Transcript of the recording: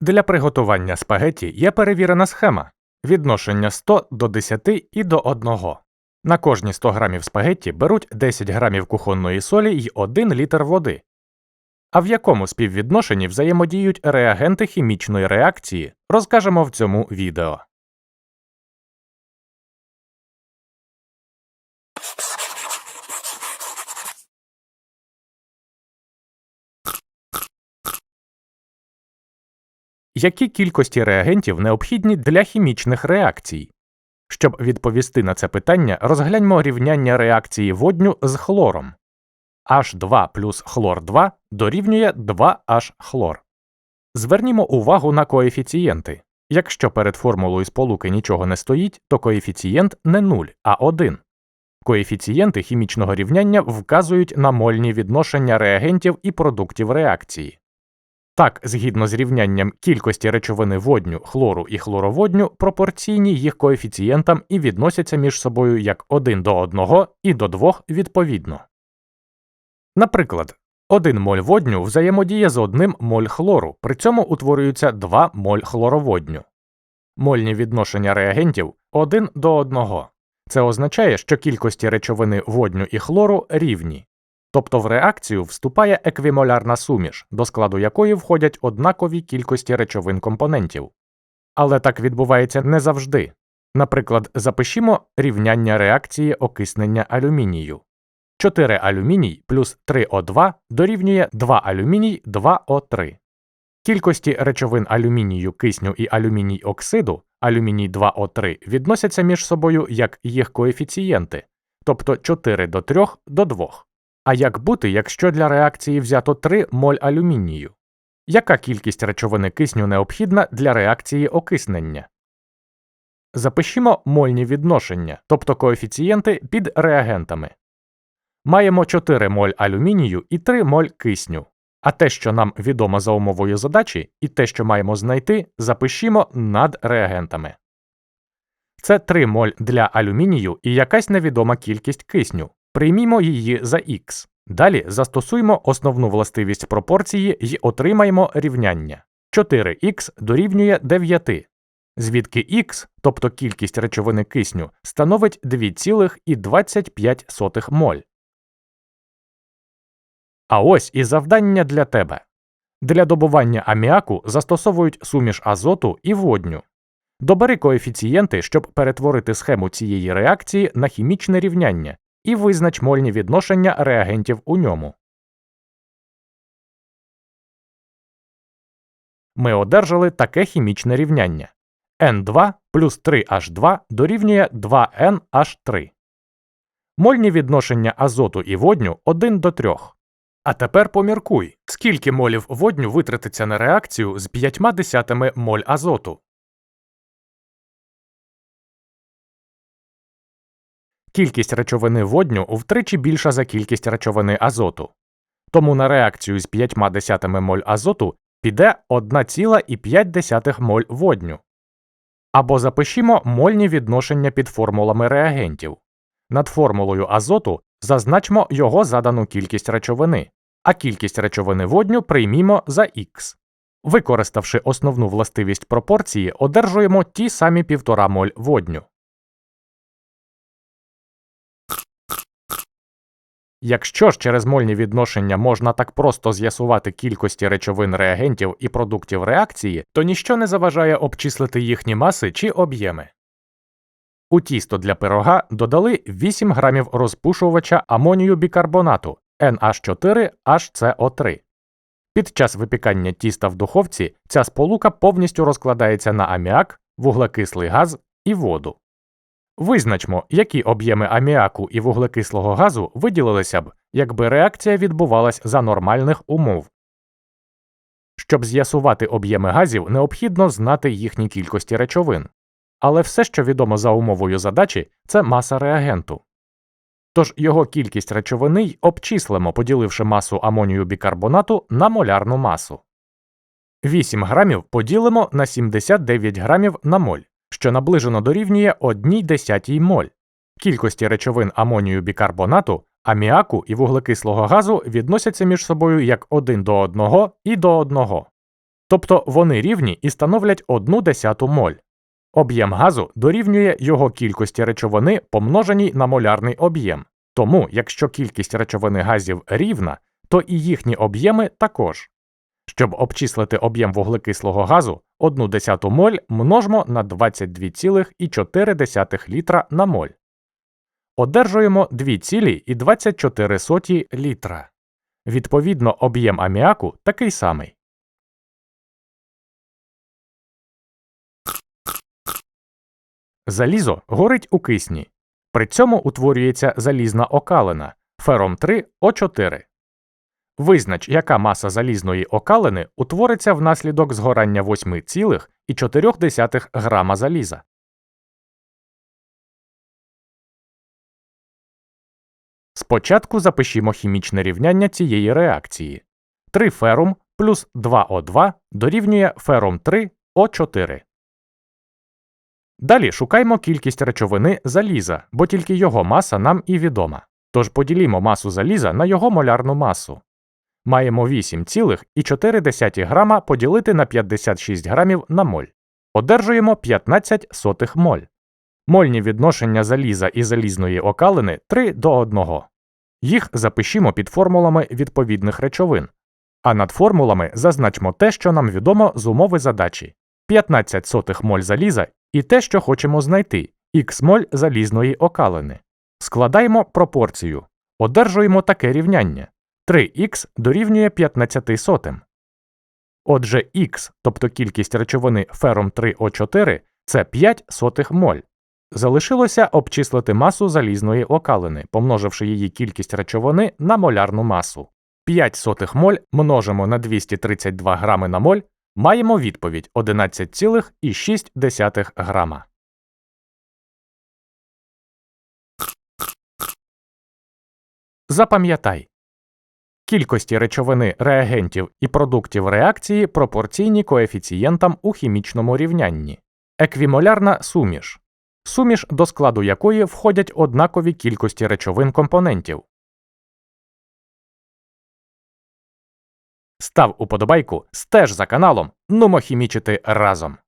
Для приготування спагеті є перевірена схема відношення 100 до 10 і до 1. На кожні 100 грамів спагетті беруть 10 грамів кухонної солі й 1 літр води. А в якому співвідношенні взаємодіють реагенти хімічної реакції, розкажемо в цьому відео. Які кількості реагентів необхідні для хімічних реакцій? Щоб відповісти на це питання, розгляньмо рівняння реакції водню з хлором. H2 плюс хлор 2 дорівнює 2H хлор. Звернімо увагу на коефіцієнти. Якщо перед формулою сполуки нічого не стоїть, то коефіцієнт не 0, а 1. Коефіцієнти хімічного рівняння вказують на мольні відношення реагентів і продуктів реакції. Так, згідно з рівнянням кількості речовини водню, хлору і хлороводню, пропорційні їх коефіцієнтам і відносяться між собою як 1 до 1 і до 2 відповідно. Наприклад, 1 моль водню взаємодіє з 1 моль хлору, при цьому утворюється 2 моль хлороводню. Мольні відношення реагентів 1 до 1. Це означає, що кількості речовини водню і хлору рівні. Тобто в реакцію вступає еквімолярна суміш, до складу якої входять однакові кількості речовин компонентів. Але так відбувається не завжди. Наприклад, запишімо рівняння реакції окиснення алюмінію. 4 алюміній плюс 3О2 дорівнює 2 алюміній 2О3. Кількості речовин алюмінію, кисню і алюміній оксиду алюміній 2О3 відносяться між собою як їх коефіцієнти, тобто 4 до 3 до 2. А як бути, якщо для реакції взято 3 моль алюмінію? Яка кількість речовини кисню необхідна для реакції окиснення? Запишімо мольні відношення, тобто коефіцієнти під реагентами. Маємо 4 моль алюмінію і 3 моль кисню. А те, що нам відомо за умовою задачі, і те, що маємо знайти, запишімо над реагентами. Це 3 моль для алюмінію і якась невідома кількість кисню. Приймімо її за х. Далі застосуємо основну властивість пропорції і отримаємо рівняння. 4х дорівнює 9, звідки х, тобто кількість речовини кисню, становить 2,25 моль. А ось і завдання для тебе. Для добування аміаку застосовують суміш азоту і водню. Добери коефіцієнти, щоб перетворити схему цієї реакції на хімічне рівняння, і визнач мольні відношення реагентів у ньому. Ми одержали таке хімічне рівняння. N2 плюс 3H2 дорівнює 2NH3. Мольні відношення азоту і водню 1 до 3. А тепер поміркуй, скільки молів водню витратиться на реакцію з 5 десятими моль азоту. Кількість речовини водню втричі більша за кількість речовини азоту. Тому на реакцію з 5 моль азоту піде 1,5 моль водню. Або запишімо мольні відношення під формулами реагентів. Над формулою азоту зазначмо його задану кількість речовини, а кількість речовини водню приймімо за х. Використавши основну властивість пропорції, одержуємо ті самі 1,5 моль водню. Якщо ж через мольні відношення можна так просто з'ясувати кількості речовин реагентів і продуктів реакції, то ніщо не заважає обчислити їхні маси чи об'єми. У тісто для пирога додали 8 грамів розпушувача амонію бікарбонату NH4HCO3. Під час випікання тіста в духовці ця сполука повністю розкладається на аміак, вуглекислий газ і воду. Визначмо, які об'єми аміаку і вуглекислого газу виділилися б, якби реакція відбувалась за нормальних умов. Щоб з'ясувати об'єми газів, необхідно знати їхні кількості речовин. Але все, що відомо за умовою задачі, це маса реагенту. Тож його кількість речовини й обчислимо, поділивши масу амонію бікарбонату на молярну масу. 8 грамів поділимо на 79 грамів на моль що наближено дорівнює 1 десятій моль. Кількості речовин амонію бікарбонату, аміаку і вуглекислого газу відносяться між собою як 1 до 1 і до 1. тобто вони рівні і становлять 1 десяту моль. Об'єм газу дорівнює його кількості речовини, помноженій на молярний об'єм. Тому, якщо кількість речовини газів рівна, то і їхні об'єми також. Щоб обчислити об'єм вуглекислого газу, 1 десяту моль множимо на 22,4 літра на моль. Одержуємо 2,24 літра. Відповідно, об'єм аміаку такий самий. Залізо горить у кисні. При цьому утворюється залізна окалина фером 3 О4. Визнач, яка маса залізної окалини утвориться внаслідок згорання 8,4 грама заліза. Спочатку запишімо хімічне рівняння цієї реакції. 3 ферум плюс 2О2 дорівнює ферум 3 О4. Далі шукаймо кількість речовини заліза, бо тільки його маса нам і відома. Тож поділімо масу заліза на його молярну масу. Маємо 8,4 грама поділити на 56 грамів на моль. Одержуємо 15 сотих моль. Мольні відношення заліза і залізної окалини 3 до 1. Їх запишімо під формулами відповідних речовин. А над формулами зазначмо те, що нам відомо з умови задачі 15 сотих моль заліза і те, що хочемо знайти х моль залізної окалини. Складаємо пропорцію. Одержуємо таке рівняння 3х дорівнює 15 сотим. Отже, х, тобто кількість речовини фером 3О4, це 5 сотих моль. Залишилося обчислити масу залізної окалини, помноживши її кількість речовини на молярну масу. 5 сотих моль множимо на 232 грами на моль, маємо відповідь 11,6 грама. Запам'ятай. Кількості речовини реагентів і продуктів реакції пропорційні коефіцієнтам у хімічному рівнянні. Еквімолярна суміш суміш, до складу якої входять однакові кількості речовин компонентів. Став уподобайку, стеж за каналом, нумо хімічити разом.